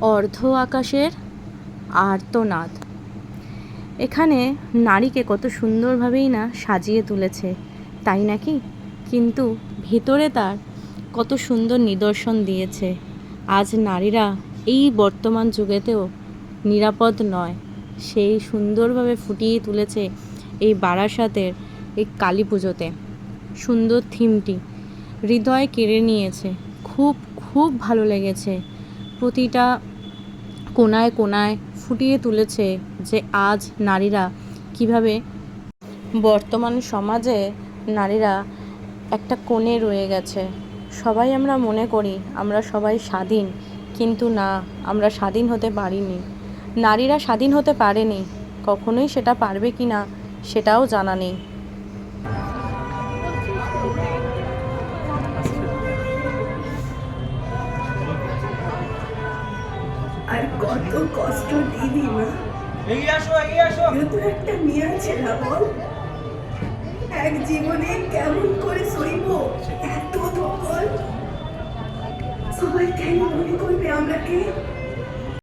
অর্ধ আকাশের আর্তনাদ। এখানে নারীকে কত সুন্দরভাবেই না সাজিয়ে তুলেছে, তাই নাকি? কিন্তু ভেতরে তার কত সুন্দর নিদর্শন দিয়েছে। আজ নারীরা এই বর্তমান যুগেতেও নিরাপদ নয়। সেই সুন্দরভাবে ফুটিয়ে তুলেছে এই বারাসাতের এই কালী পুজোতে। সুন্দর থিমটি হৃদয় কেড়ে নিয়েছে। খুব খুব ভালো লেগেছে। প্রতিটা কোনায় কোনায় ফুটিয়ে তুলেছে যে আজ নারীরা কীভাবে বর্তমান সমাজে নারীরা একটা কোণে রয়ে গেছে। সবাই আমরা মনে করি আমরা সবাই স্বাধীন, কিন্তু না, আমরা স্বাধীন হতে পারিনি। নারীরা স্বাধীন হতে পারেনি, কখনোই সেটা পারবে কি না সেটাও জানা নেই। আর কত কষ্ট দিদি না এগিয়ে আসো এগিয়ে আসো। কিন্তু তো একটা মেয়ে আছে না বল? এক জীবনে কেমন করে সইব? এত ধকল। সবাই কেন মনে করবে আমরাকে